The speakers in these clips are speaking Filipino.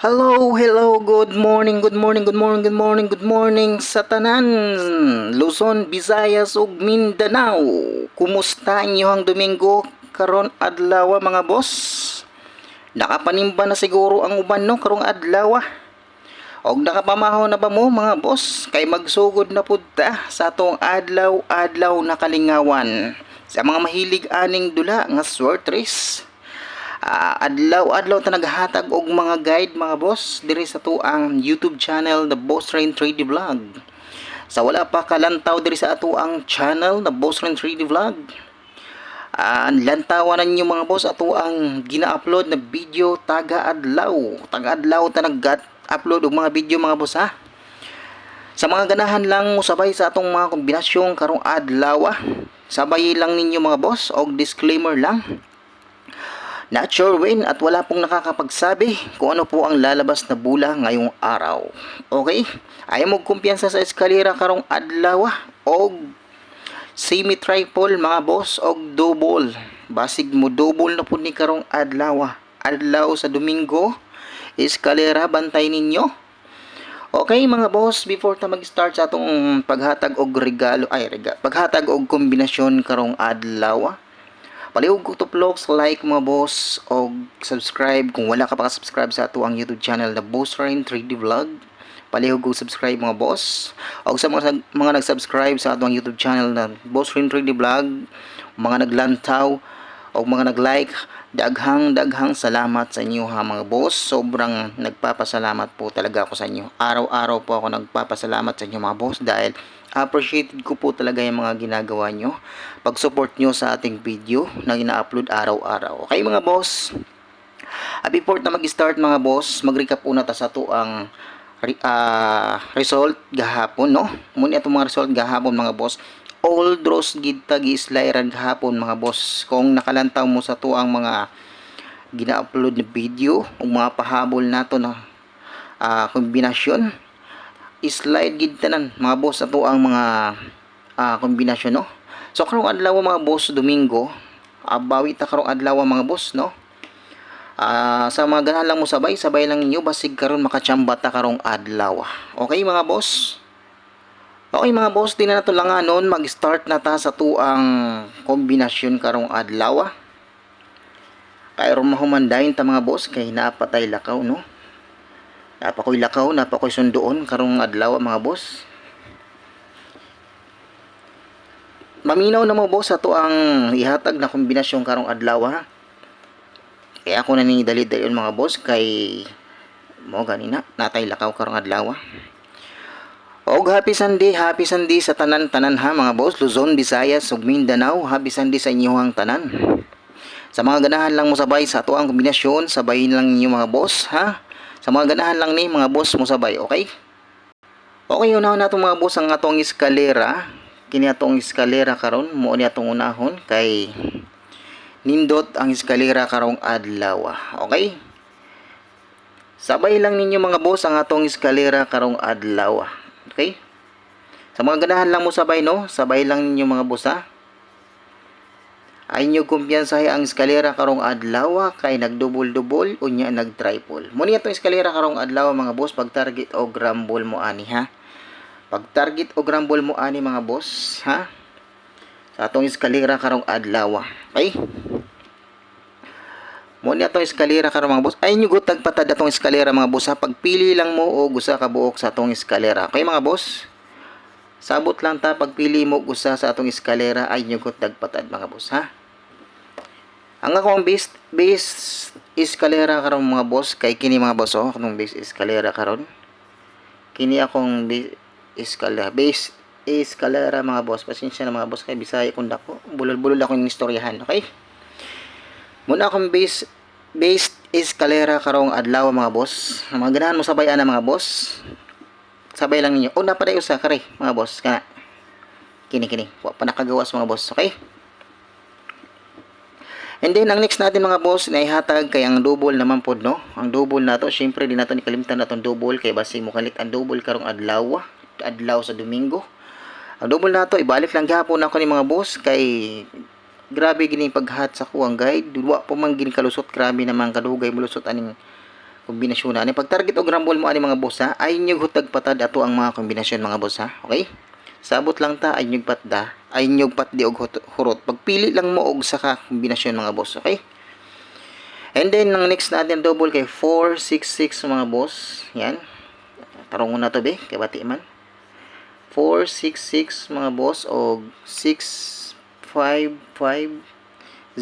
Hello, hello, good morning, good morning, good morning, good morning, good morning sa tanan, Luzon, Visayas ug Mindanao. Kumusta inyong Domingo karon adlaw mga boss? Nakapanimba na siguro ang uban no karong adlaw. Og nakapamahaw na ba mo mga boss kay magsugod na pud ta sa atong adlaw-adlaw na kalingawan sa mga mahilig aning dula nga sword. Ah, adlaw-adlaw ta naghatag og mga guide mga boss diri sa tuang YouTube channel the Boss Rain 3D Vlog. Sa wala pa kalantaw diri sa ato ang channel the Boss Rain 3D Vlog. Ah, lantawan ninyo mga boss ato ang gina-upload na video taga adlaw. Taga adlaw ta nag-upload og mga video mga boss ha. Sa mga ganahan lang mo sabay sa atong mga kombinasyon karong adlaw. Sabay lang ninyo mga boss og disclaimer lang. Not sure when at wala pong nakakapagsabi kung ano po ang lalabas na bula ngayong araw. Okay? Ayaw mo kumpiyansa sa eskalera karong adlaw ah, og semi-triple mga boss og double. Basig mo double na po ni karong adlaw. ah. Adlaw sa Domingo, eskalera bantay ninyo. Okay mga boss, before ta mag-start sa atong paghatag og regalo, ay rega, paghatag og kombinasyon karong adlaw. Palihog ko tuplok sa like mga boss o subscribe kung wala ka pa subscribe sa ato ang YouTube channel na Boss Rain 3D Vlog. Palihog ko subscribe mga boss. O sa mga, mga nag-subscribe sa ato ang YouTube channel na Boss Rain 3D Vlog, mga naglantaw o mga nag-like, daghang daghang salamat sa inyo ha mga boss. Sobrang nagpapasalamat po talaga ako sa inyo. Araw-araw po ako nagpapasalamat sa inyo mga boss dahil appreciated ko po talaga yung mga ginagawa nyo. Pag-support nyo sa ating video na ina-upload araw-araw. Okay mga boss? Ah, before na mag-start mga boss, mag-recap una ta sa to ang re- ah, result gahapon, no? Muna itong mga result gahapon mga boss. All draws gid ta gislairan gahapon mga boss. Kung nakalantaw mo sa to ang mga gina-upload na video, o mga pahabol nato na ah, kombinasyon, slide gid tanan mga boss ato ang mga ah, kombinasyon no. So karong adlaw mga boss Domingo, abawi ta karong adlaw mga boss no. Ah, sa mga ganahan lang mo sabay, sabay lang ninyo basig karon makachamba ta karong adlaw. Okay mga boss? Okay mga boss, di na nato lang anon mag-start na ta sa tuang kombinasyon karong adlaw. Kay ron mahumandayin ta mga boss kay napatay lakaw no. Napakoy lakaw, napakoy sundoon karong adlaw mga boss. Maminaw na mo boss ato ang ihatag na kombinasyon karong adlaw ha. Kaya ako na ni dali mga boss kay mo ganina natay lakaw karong adlaw. Og happy Sunday, happy Sunday sa tanan-tanan ha mga boss, Luzon, Visayas, ug Mindanao, happy Sunday sa inyong tanan. Sa mga ganahan lang mo sabay sa ato ang kombinasyon, sabayin lang ninyo mga boss ha. Sa mga ganahan lang ni mga boss mo sabay, okay? Okay, unahan nato mga boss ang atong eskalera. Kini atong eskalera karon, mo ni atong unahon kay nindot ang eskalera karong adlaw. Okay? Sabay lang ninyo mga boss ang atong eskalera karong adlaw. Okay? Sa mga ganahan lang mo sabay no, sabay lang ninyo mga boss ha. Ay nyo kumpiyansahe ang eskalera karong adlaw kay nagdubol-dubol unya nagtriple. Muni atong eskalera karong adlaw mga boss pag target o grambol mo ani ha. Pag target o grambol mo ani mga boss ha. Sa atong eskalera karong adlaw. Okay? Muni atong eskalera karong mga boss. Ay nyo gutag patad atong eskalera mga boss ha. Pagpili lang mo o gusa ka buok sa atong eskalera. Okay mga boss? Sabot lang ta pagpili mo gusa sa atong eskalera ay nyo gutag patad mga boss ha. Ang akong base, base eskalera karon mga boss kay kini mga boss oh, kanong base eskalera karon. Kini akong base eskalera, base eskalera mga boss. Pasensya na mga boss kay Bisaya kun dako. Bulol-bulol ako ng istoryahan, okay? Muna akong base base eskalera karong adlaw mga boss. Mga ganahan mo sabay ana mga boss. Sabay lang ninyo. Una pa dayo sa kare mga boss kana. Kini kini. Wa pa nakagawas mga boss, okay? And then, ang next natin mga boss, na ihatag kay ang double naman po, no? Ang double na to, syempre, di nato ni kalimtan na itong double, kay basi mo kalit ang double karong adlaw, adlaw sa Domingo. Ang double na to, ibalik lang gihapon ako ni mga boss, kay grabe gini paghat sa kuwang guide. Dulwa po man gini kalusot, grabe naman kadugay mulusot aning kombinasyon na. Ani pag target og rumble mo ani mga boss ha, ay nyug hutag patad ato ang mga kombinasyon mga boss ha. Okay? Sabot lang ta ay nyug patda, ay nyug patdi og hurot. Pagpili lang mo og saka kombinasyon mga boss, okay? And then ang next natin double kay 466 mga boss. Yan. Tarong na to be, kay bati man. 466 mga boss og 655055.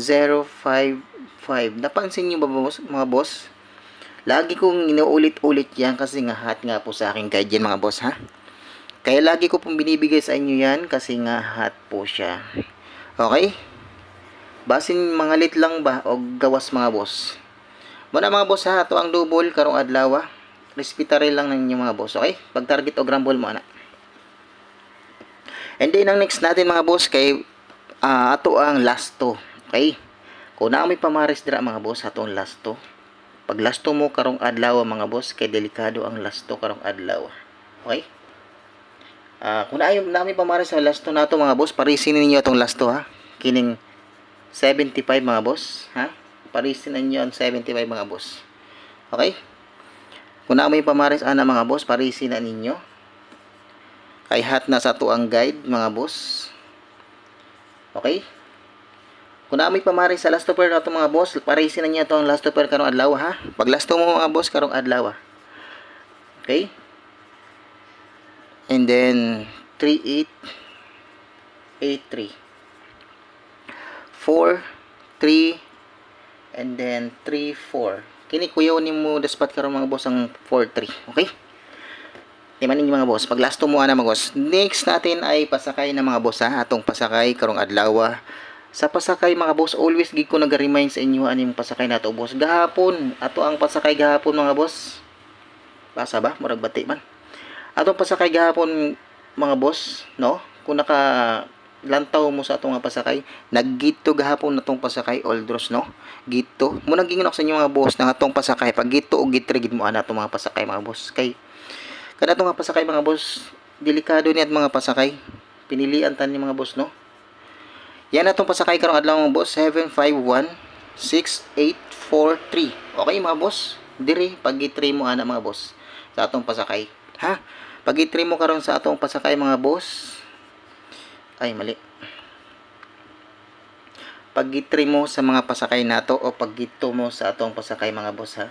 Napansin niyo ba mga boss? Lagi kong inuulit-ulit yan kasi nga hot nga po sa akin guide yan mga boss ha. Kaya lagi ko pong binibigay sa inyo yan kasi nga hot po siya. Okay? Basin mga lit lang ba o gawas mga boss. Muna mga boss ha, ito ang double karong adlaw. Respetare lang ninyo mga boss, okay? Pag target o grumble mo ana. And then ang next natin mga boss kay ah, ato ang lasto. Okay? Kung na may pamaris dira mga boss ato ang lasto. Pag lasto mo karong adlaw mga boss kay delikado ang lasto karong adlaw. Okay? Ah, kung na namin pamaris sa lasto nato mga boss, parisin ninyo atong lasto ha. Kining 75 mga boss, ha? Parisin ninyo ang 75 mga boss. Okay? Kung na may pamaris ana mga boss, parisin na ninyo. Kay hat na sa to ang guide mga boss. Okay? Kung na may pamaris sa last topper na to mga boss, parisin na niya to ang last topper karong adlaw ha. Pag last mo mga boss karong adlaw. Okay? And then 3883 4 3 and then 3 4. Kini kuyaw nimo daspat karon mga boss ang 4 3. Okay? Di man ninyo mga boss. Pag last mo ana mga boss. Next natin ay pasakay na mga boss ha. Atong pasakay karong adlaw. Sa pasakay mga boss, always gig ko nag-remind sa inyo aning pasakay nato boss. Gahapon, ato ang pasakay gahapon mga boss. Basa ba? Murag bati man. Atong pasakay gahapon mga boss, no? Kung naka lantaw mo sa atong nga pasakay, naggito gahapon natong pasakay oldros no. Gito. Mo naging sa inyo mga boss na atong pasakay pag gito o gitrigid mo ana atong mga pasakay mga boss. Kay kada nga pasakay mga boss, delikado ni at mga pasakay. Pinilian tan ni mga boss no. Yan atong pasakay karong adlaw mga boss 751 6843. Okay mga boss? Diri pag mo ana mga boss sa atong pasakay. Ha? Pag mo karon sa atong pasakay mga boss. Ay mali. Pag gitry mo sa mga pasakay nato o pag gito mo sa atong pasakay mga boss ha.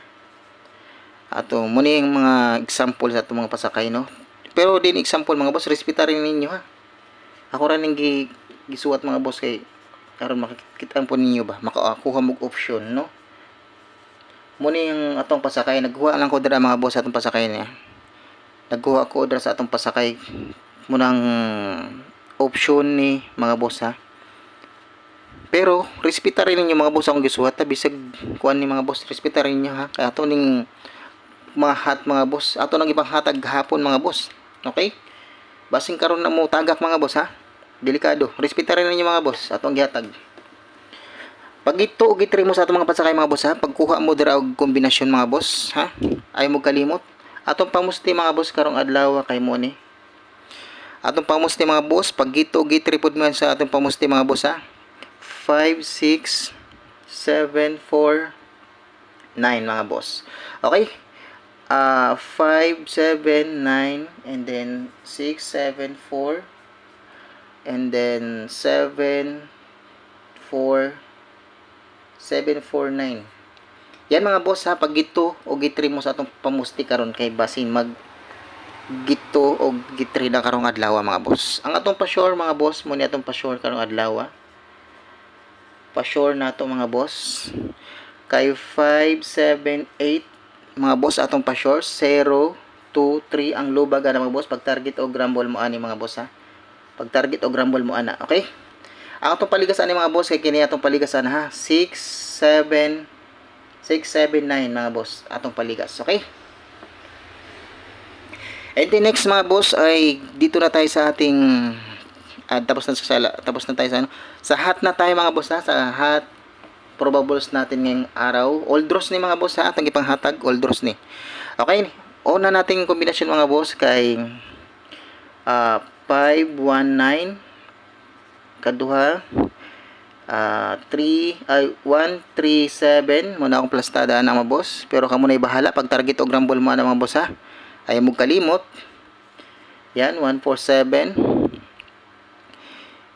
Ato muni yung mga example sa atong mga pasakay no. Pero din example mga boss, respetarin ninyo ha. Ako ra ning gi gisuwat mga boss kay karon makikita po ninyo ba? Makakuha mo option no? Muni yung atong pasakay. Nagkuha lang ko dira mga boss sa atong pasakay niya. Nagkuha ko dira sa atong pasakay. Munang option ni mga boss ha? Pero respeta rin ninyo mga boss akong gisuwat ta bisag kuan ni mga boss respeta rin niyo ha? Kaya ato ning mga hat mga boss ato nang ibang hapon mga boss okay basing karon na mo tagak mga boss ha delikado. Respeta rin ninyo mga boss atong gihatag. Pag ito og gitry mo sa atong mga pasakay mga boss ha, pagkuha mo dira og kombinasyon mga boss ha, ay mo kalimot. Atong pamusti mga boss karong adlaw kay mo ni. Atong pamusti mga boss, pag ito og gitry pud mo sa atong pamusti mga boss ha. 5 6 7 4 9 mga boss. Okay? Ah, 5 7 9 and then 6 7 4 and then 7 4 749 yan mga boss ha pag gito o gitri mo sa atong pamusti karon kay basin mag gito o gitri na karong adlaw mga boss. Ang atong pa-sure mga boss mo ni atong pa-sure karong adlaw pa-sure na to mga boss. Kay 5 7 8 mga boss atong pa-sure 0 2 3 ang lubag na mga boss. Pag target o grumble mo ani mga boss ha. Pag target o grumble mo ana okay? Ang atong paligasan ni mga boss kay kini atong paligasan ha. 6 7 6 7 9 mga boss atong paligas okay? And the next mga boss ay dito na tayo sa ating ah, tapos na sa tapos na tayo sa ano? Sa hat na tayo mga boss ha. Sa hat probables natin ngayong araw all draws ni mga boss ha atong ipanghatag all draws ni okay una nating kombinasyon mga boss kay ah 519 kaduha Ah, 3 ay 1 3 7 muna akong plastada na mga boss. Pero kamo na bahala pag target og rumble mo na mga boss ha. Ay mo kalimot. Yan 1 4 7.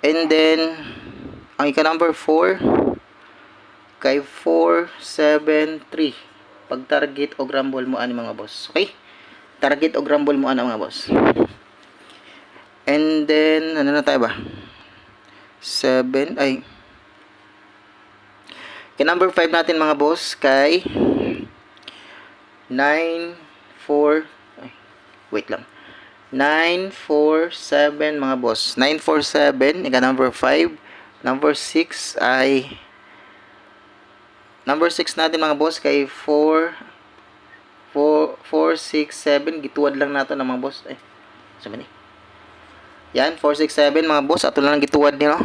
And then ang ika number 4 kay 4 7 3. Pag target og rumble mo ani mga boss. Okay? Target og rumble mo ana mga boss. And then ano na tayo ba? 7 ay Kay number 5 natin mga boss kay 9 4 ay, wait lang. 9 4 7 mga boss. 9 4 7 ika number 5. Number 6 ay Number 6 natin mga boss kay 4 4 4 6 7 gituwad lang nato ng mga boss. Ay. Sa man ni? Yan 4 6 7 mga boss ato lang ang gituwad ni no.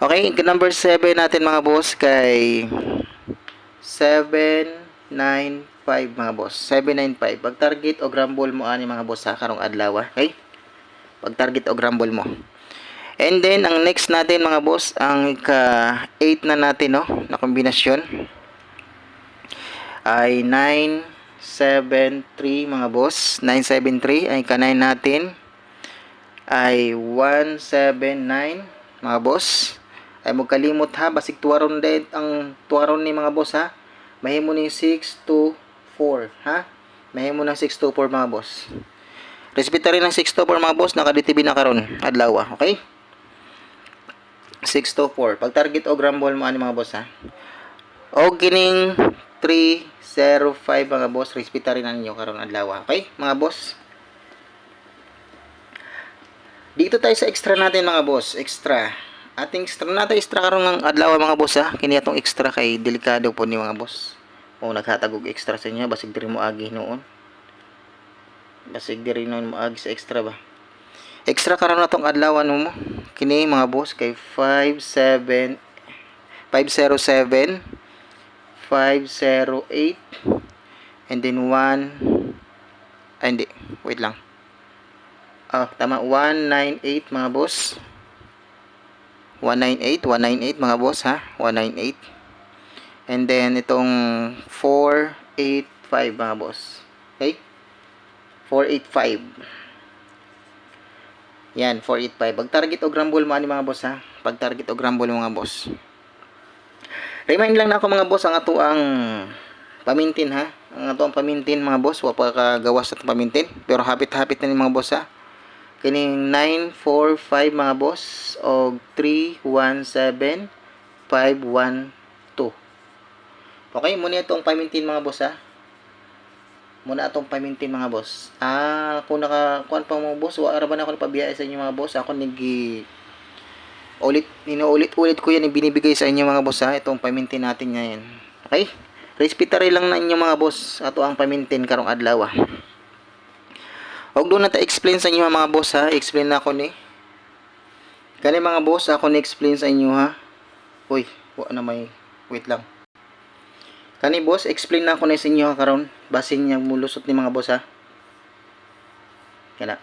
Okay, number 7 natin mga boss kay 795 mga boss. 795. Pag target o grumble mo ani mga boss sa karong adlaw, okay? Pag target o grumble mo. And then ang next natin mga boss, ang ka 8 na natin no, na kombinasyon ay 973 mga boss. 973 ay ka 9 natin ay 179 mga boss. Ay mo kalimot ha? Basig tuwaron din ang tuwaron ni mga boss ha? Mahimo ni 624 ha? Mahimo ng 624 mga boss. Respeto rin ng 624 mga boss. Nakaditibin na karon. Adlaw ah, okay 624 pag target o grumble mo ani mga boss ha? O kining 305 mga boss. Respeto rin ninyo karon adlaw okay mga boss? Dito tayo sa extra natin mga boss. Extra. Ating extra natin extra karon ng adlaw mga boss ha? Kini atong extra kay delikado po ni mga boss. O naghatag og extra sa inyo basig diri mo agi noon. Basig diri noon mo agi sa extra ba extra karon natong adlaw ano mo kini mga boss kay 57 507 508 and then 1 ay hindi wait lang ah tama 198 mga boss 198, 198 mga boss ha, 198. And then itong 485 mga boss. Okay? 485. Yan, 485. Pag target o grumble mo ani mga boss ha. Pag target o grumble mga boss. Remind lang na ako mga boss ang ato ang pamintin ha. Ang ato ang pamintin mga boss, wa pa kagawas sa pamintin. Pero hapit-hapit na ni mga boss ha kining 945 mga boss og 317 512 okay muna itong pamintin mga boss ha muna itong pamintin mga boss ah kung naka kuan pa mga boss wa ra na ako nagpabiyay sa inyo mga boss ako nagi ulit inuulit-ulit ko yan binibigay sa inyo mga boss ha itong pamintin natin ngayon okay respetary lang na inyo mga boss ato ang pamintin karong adlaw. Og doon na ta explain sa inyo mga boss ha. Explain na ako ni. Kani mga boss, ako ni explain sa inyo ha. Uy, wa na may wait lang. Kani boss, explain na ako ni sa inyo ha karon. Basin niya mulusot ni mga boss ha. Kana.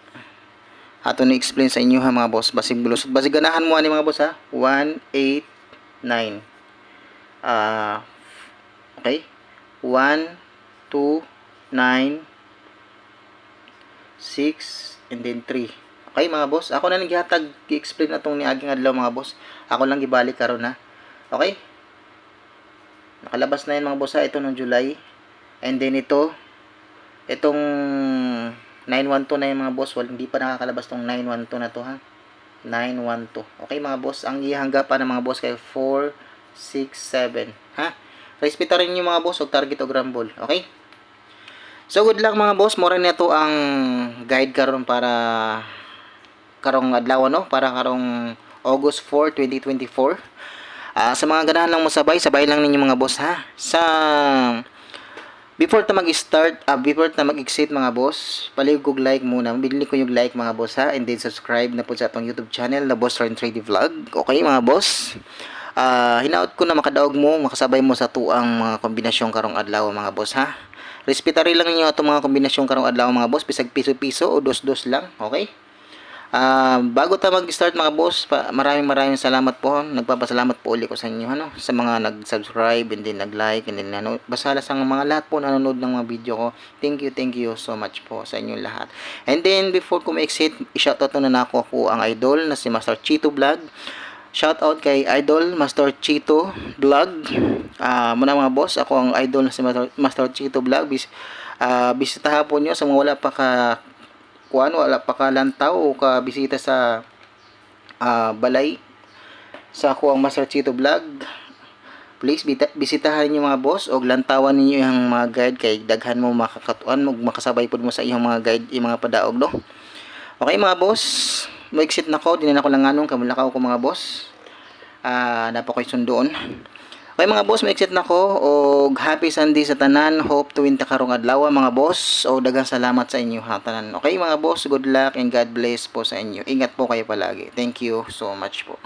Ato ni explain sa inyo ha mga boss. Basig mulusot. Basig ganahan mo ani mga boss ha. 189. Ah, okay. 1 2 9 6, and then 3. Okay mga boss, ako na naghihatag i-explain na itong niaging adlaw mga boss. Ako lang gibalik karon na. Okay? Nakalabas na yan mga boss ito nung July. And then ito, itong 912 na yung mga boss, well, hindi pa nakakalabas tong 912 na to ha. 912. Okay mga boss, ang ihanggapan ng mga boss kay 4, 6, 7. Ha? Respeto rin yung mga boss, o target o grumble. Okay? So good luck mga boss, mura nito ang guide karon para karong adlaw no, para karong August 4, 2024. Ah, sa mga ganahan lang mo sabay, sabay lang ninyo mga boss ha. Sa before ta mag-start, uh, before ta mag-exit mga boss, paligog like muna. Bili ko yung like mga boss ha and then subscribe na po sa atong YouTube channel na Boss Ron 3D Vlog. Okay mga boss? Ah, hinaot ko na makadaog mo, makasabay mo sa tuang mga kombinasyon karong adlaw mga boss ha. Respetary lang niyo itong mga kombinasyon karong adlaw mga boss, bisag piso-piso o dos-dos lang, okay? Ah, bago tayo mag-start mga boss, maraming maraming salamat po. Nagpapasalamat po ulit ko sa inyo ano, sa mga nag-subscribe and then nag-like and then ano, basta sa mga lahat po nanonood ng mga video ko. Thank you, thank you so much po sa inyo lahat. And then before ko ma-exit, i-shoutout na na ako ako ang idol na si Master Chito Vlog. Shoutout kay Idol Master Chito Vlog. Ah, muna mga boss, ako ang idol na si Master, Master Chito Vlog. Bis, ah, bisitahan po nyo sa mga wala pa ka kuan wala pa ka lantaw o ka bisita sa ah, balay sa ako ang Master Vlog. Please bisitahan niyo mga boss o lantawan ninyo yung mga guide kay daghan mo makakatuan mo makasabay pud mo sa iyong mga guide yung mga padaog no. Okay mga boss, mag-exit na ko, dinan ako lang anong kamulakaw ko mga boss. Ah, napa ko'y sundoon. Okay mga boss, mag-exit na ko og happy Sunday sa tanan. Hope to win ta karong adlaw mga boss. O daghang salamat sa inyo ha tanan. Okay mga boss, good luck and God bless po sa inyo. Ingat po kayo palagi. Thank you so much po.